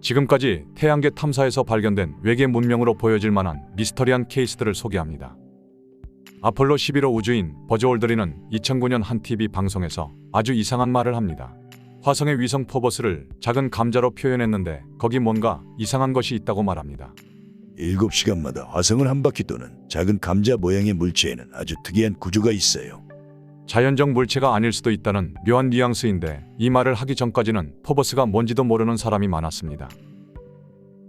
지금까지 태양계 탐사에서 발견된 외계 문명으로 보여질 만한 미스터리한 케이스들을 소개합니다. 아폴로 11호 우주인 버즈 올드리는 2009년 한 TV 방송에서 아주 이상한 말을 합니다. 화성의 위성 포버스를 작은 감자로 표현했는데 거기 뭔가 이상한 것이 있다고 말합니다. 7시간마다 화성을 한 바퀴 도는 작은 감자 모양의 물체에는 아주 특이한 구조가 있어요. 자연적 물체가 아닐 수도 있다는 묘한 뉘앙스인데 이 말을 하기 전까지는 포버스가 뭔지도 모르는 사람이 많았습니다.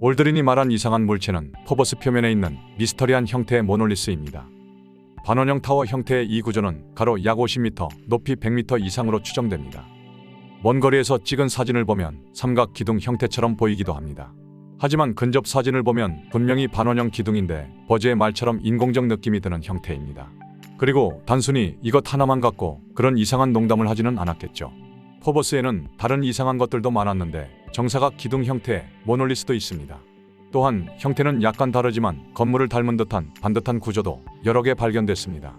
올드린이 말한 이상한 물체는 포버스 표면에 있는 미스터리한 형태의 모놀리스입니다. 반원형 타워 형태의 이 구조는 가로 약 50m, 높이 100m 이상으로 추정됩니다. 먼 거리에서 찍은 사진을 보면 삼각 기둥 형태처럼 보이기도 합니다. 하지만 근접 사진을 보면 분명히 반원형 기둥인데 버즈의 말처럼 인공적 느낌이 드는 형태입니다. 그리고 단순히 이것 하나만 갖고 그런 이상한 농담을 하지는 않았겠죠. 포버스에는 다른 이상한 것들도 많았는데 정사각 기둥 형태의 모놀리스도 있습니다. 또한 형태는 약간 다르지만 건물을 닮은 듯한 반듯한 구조도 여러 개 발견됐습니다.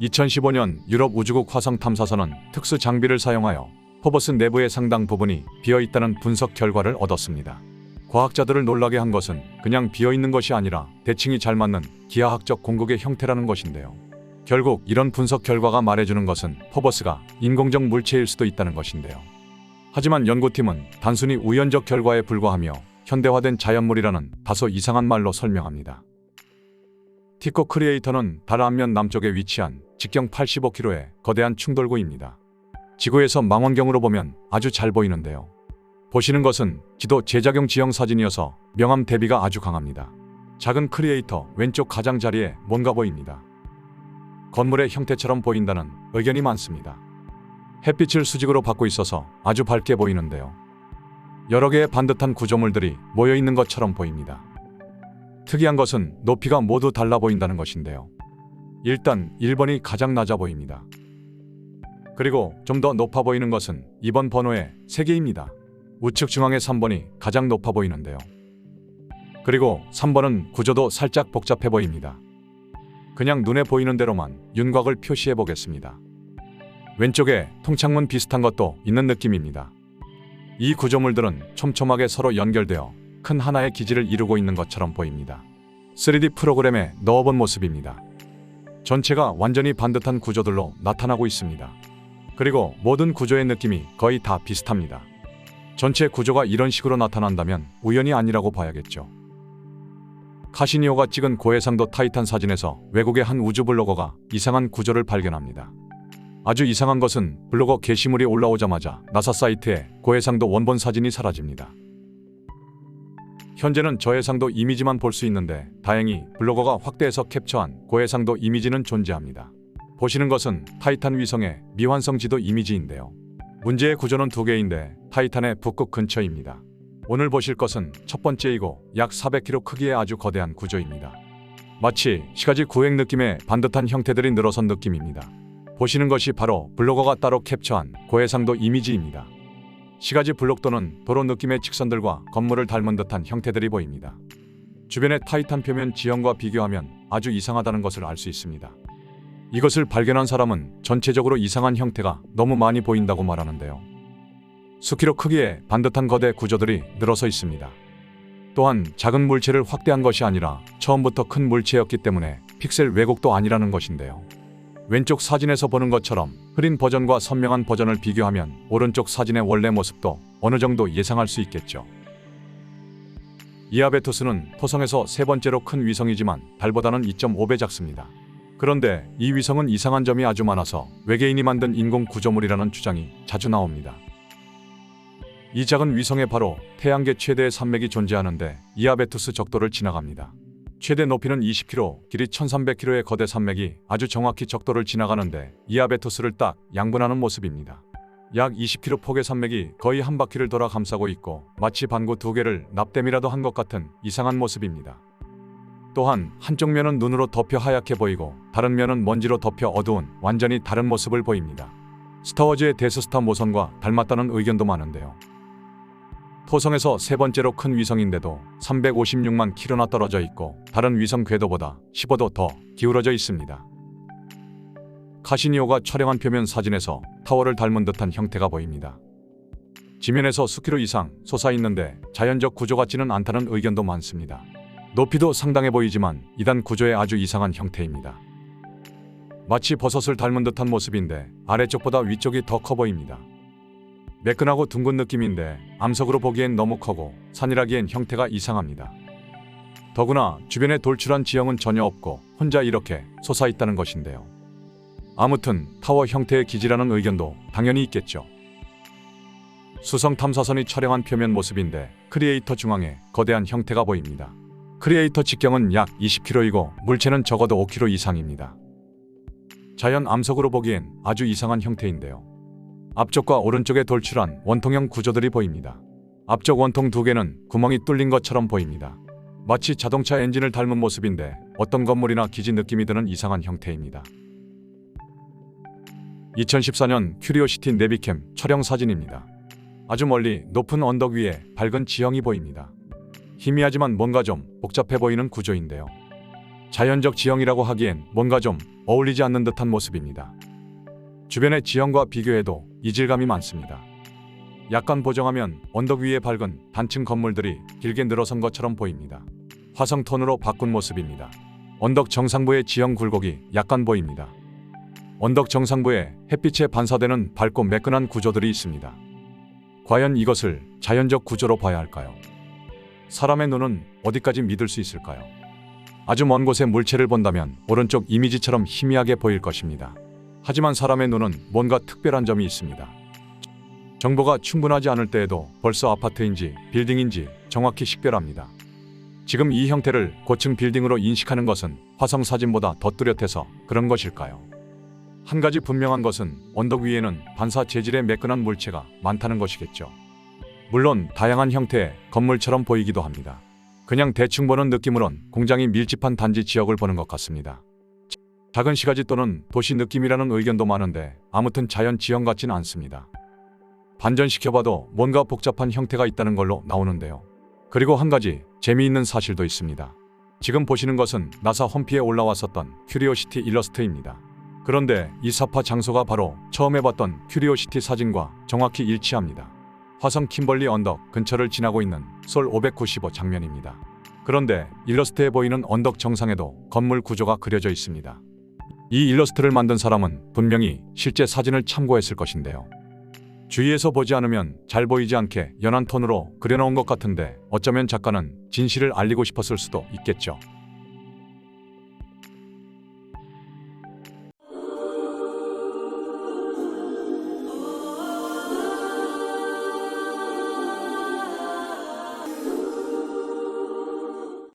2015년 유럽 우주국 화성 탐사선은 특수 장비를 사용하여 포버스 내부의 상당 부분이 비어 있다는 분석 결과를 얻었습니다. 과학자들을 놀라게 한 것은 그냥 비어 있는 것이 아니라 대칭이 잘 맞는 기하학적 공국의 형태라는 것인데요. 결국 이런 분석 결과가 말해주는 것은 포버스가 인공적 물체일 수도 있다는 것인데요. 하지만 연구팀은 단순히 우연적 결과에 불과하며 현대화된 자연물이라는 다소 이상한 말로 설명합니다. 티코 크리에이터는 달 앞면 남쪽에 위치한 직경 85km의 거대한 충돌구입니다. 지구에서 망원경으로 보면 아주 잘 보이는데요. 보시는 것은 지도 제작용 지형 사진이어서 명암 대비가 아주 강합니다. 작은 크리에이터 왼쪽 가장자리에 뭔가 보입니다. 건물의 형태처럼 보인다는 의견이 많습니다. 햇빛을 수직으로 받고 있어서 아주 밝게 보이는데요. 여러 개의 반듯한 구조물들이 모여 있는 것처럼 보입니다. 특이한 것은 높이가 모두 달라 보인다는 것인데요. 일단 1번이 가장 낮아 보입니다. 그리고 좀 더 높아 보이는 것은 2번 번호의 3개입니다. 우측 중앙의 3번이 가장 높아 보이는데요. 그리고 3번은 구조도 살짝 복잡해 보입니다. 그냥 눈에 보이는 대로만 윤곽을 표시해 보겠습니다. 왼쪽에 통창문 비슷한 것도 있는 느낌입니다. 이 구조물들은 촘촘하게 서로 연결되어 큰 하나의 기지를 이루고 있는 것처럼 보입니다. 3D 프로그램에 넣어본 모습입니다. 전체가 완전히 반듯한 구조들로 나타나고 있습니다. 그리고 모든 구조의 느낌이 거의 다 비슷합니다. 전체 구조가 이런 식으로 나타난다면 우연이 아니라고 봐야겠죠. 카시니오가 찍은 고해상도 타이탄 사진에서 외국의 한 우주 블로거가 이상한 구조를 발견합니다. 아주 이상한 것은 블로거 게시물이 올라오자마자 나사 사이트에 고해상도 원본 사진이 사라집니다. 현재는 저해상도 이미지만 볼 수 있는데 다행히 블로거가 확대해서 캡처한 고해상도 이미지는 존재합니다. 보시는 것은 타이탄 위성의 미완성 지도 이미지인데요. 문제의 구조는 두 개인데 타이탄의 북극 근처입니다. 오늘 보실 것은 첫 번째이고 약 400km 크기의 아주 거대한 구조입니다. 마치 시가지 구획 느낌의 반듯한 형태들이 늘어선 느낌입니다. 보시는 것이 바로 블로거가 따로 캡처한 고해상도 이미지입니다. 시가지 블록도는 도로 느낌의 직선들과 건물을 닮은 듯한 형태들이 보입니다. 주변의 타이탄 표면 지형과 비교하면 아주 이상하다는 것을 알 수 있습니다. 이것을 발견한 사람은 전체적으로 이상한 형태가 너무 많이 보인다고 말하는데요. 수키로 크기의 반듯한 거대 구조들이 늘어서 있습니다. 또한 작은 물체를 확대한 것이 아니라 처음부터 큰 물체였기 때문에 픽셀 왜곡도 아니라는 것인데요. 왼쪽 사진에서 보는 것처럼 흐린 버전과 선명한 버전을 비교하면 오른쪽 사진의 원래 모습도 어느 정도 예상할 수 있겠죠. 이아베투스는 토성에서 세 번째로 큰 위성이지만 달보다는 2.5배 작습니다. 그런데 이 위성은 이상한 점이 아주 많아서 외계인이 만든 인공 구조물이라는 주장이 자주 나옵니다. 이 작은 위성에 바로 태양계 최대의 산맥이 존재하는데 이아베투스 적도를 지나갑니다. 최대 높이는 20km, 길이 1300km의 거대 산맥이 아주 정확히 적도를 지나가는데 이아베투스를 딱 양분하는 모습입니다. 약 20km 폭의 산맥이 거의 한 바퀴를 돌아 감싸고 있고 마치 반구 두 개를 납땜이라도 한 것 같은 이상한 모습입니다. 또한 한쪽 면은 눈으로 덮여 하얗게 보이고 다른 면은 먼지로 덮여 어두운 완전히 다른 모습을 보입니다. 스타워즈의 데스스타 모선과 닮았다는 의견도 많은데요. 토성에서 세 번째로 큰 위성인데도 356만 킬로나 떨어져 있고 다른 위성 궤도보다 15도 더 기울어져 있습니다. 카시니오가 촬영한 표면 사진에서 타워를 닮은 듯한 형태가 보입니다. 지면에서 수키로 이상 솟아 있는데 자연적 구조 같지는 않다는 의견도 많습니다. 높이도 상당해 보이지만 이단 구조의 아주 이상한 형태입니다. 마치 버섯을 닮은 듯한 모습인데 아래쪽보다 위쪽이 더 커 보입니다. 매끈하고 둥근 느낌인데 암석으로 보기엔 너무 커고 산이라기엔 형태가 이상합니다. 더구나 주변에 돌출한 지형은 전혀 없고 혼자 이렇게 솟아 있다는 것인데요. 아무튼 타워 형태의 기지라는 의견도 당연히 있겠죠. 수성 탐사선이 촬영한 표면 모습인데 크리에이터 중앙에 거대한 형태가 보입니다. 크리에이터 직경은 약 20km이고 물체는 적어도 5km 이상입니다. 자연 암석으로 보기엔 아주 이상한 형태인데요. 앞쪽과 오른쪽에 돌출한 원통형 구조들이 보입니다. 앞쪽 원통 두 개는 구멍이 뚫린 것처럼 보입니다. 마치 자동차 엔진을 닮은 모습인데 어떤 건물이나 기지 느낌이 드는 이상한 형태입니다. 2014년 큐리오시티 내비캠 촬영 사진입니다. 아주 멀리 높은 언덕 위에 밝은 지형이 보입니다. 희미하지만 뭔가 좀 복잡해 보이는 구조인데요. 자연적 지형이라고 하기엔 뭔가 좀 어울리지 않는 듯한 모습입니다. 주변의 지형과 비교해도 이질감이 많습니다. 약간 보정하면 언덕 위에 밝은 단층 건물들이 길게 늘어선 것처럼 보입니다. 화성 톤으로 바꾼 모습입니다. 언덕 정상부의 지형 굴곡이 약간 보입니다. 언덕 정상부에 햇빛에 반사되는 밝고 매끈한 구조들이 있습니다. 과연 이것을 자연적 구조로 봐야 할까요? 사람의 눈은 어디까지 믿을 수 있을까요? 아주 먼 곳의 물체를 본다면 오른쪽 이미지처럼 희미하게 보일 것입니다. 하지만 사람의 눈은 뭔가 특별한 점이 있습니다. 정보가 충분하지 않을 때에도 벌써 아파트인지 빌딩인지 정확히 식별합니다. 지금 이 형태를 고층 빌딩으로 인식하는 것은 화성 사진보다 더 뚜렷해서 그런 것일까요? 한 가지 분명한 것은 언덕 위에는 반사 재질의 매끈한 물체가 많다는 것이겠죠. 물론 다양한 형태의 건물처럼 보이기도 합니다. 그냥 대충 보는 느낌으론 공장이 밀집한 단지 지역을 보는 것 같습니다. 작은 시가지 또는 도시 느낌이라는 의견도 많은데 아무튼 자연 지형 같진 않습니다. 반전시켜봐도 뭔가 복잡한 형태가 있다는 걸로 나오는데요. 그리고 한 가지 재미있는 사실도 있습니다. 지금 보시는 것은 나사 홈피에 올라왔었던 큐리오시티 일러스트입니다. 그런데 이 사파 장소가 바로 처음 해봤던 큐리오시티 사진과 정확히 일치합니다. 화성 킴벌리 언덕 근처를 지나고 있는 솔 595 장면입니다. 그런데 일러스트에 보이는 언덕 정상에도 건물 구조가 그려져 있습니다. 이 일러스트를 만든 사람은 분명히 실제 사진을 참고했을 것인데요. 주위에서 보지 않으면 잘 보이지 않게 연한 톤으로 그려놓은 것 같은데 어쩌면 작가는 진실을 알리고 싶었을 수도 있겠죠.